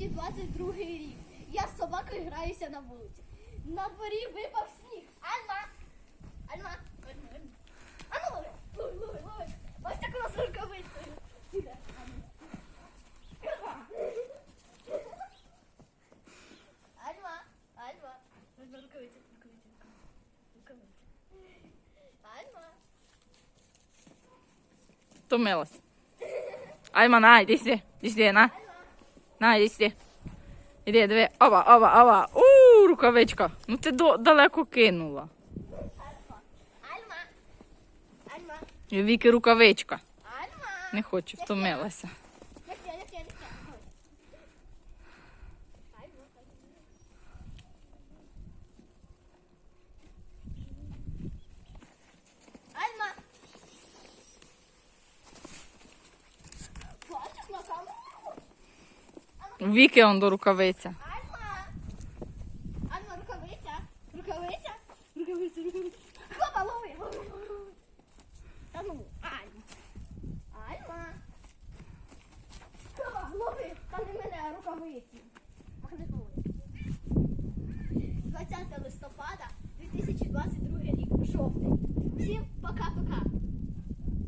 2022 рік. Я з собакою граюся на вулиці. На дворі випав сніг. Альма! Альма! Альма, Альма. А ну лови! Лови, лови, лови! Ось так у нас рукавицею. Сюди. Альма! Альма! Альма, рукавиця, рукавиця, рукавиця. Альма! Втомилась. Альма, на, йди сюди. Іди сюди, на. На, іди. Іди, диви. Ова, ова, ова. У, рукавичка. Ну ти до- далеко кинула. Альма! Альма! І Віки рукавичка. Альма! Не хочу, втомилася. Віки он до рукавиця. Альма! Альма, рукавиця! Рукавиця! Рукавиця, рукавиця! Хопа, лови! Та ну, Альма! Альма! Хопа, лови! Та не мене, рукавиці! Махни головою. 20 листопада 2022 рік, жовтий. Всім пока-пока!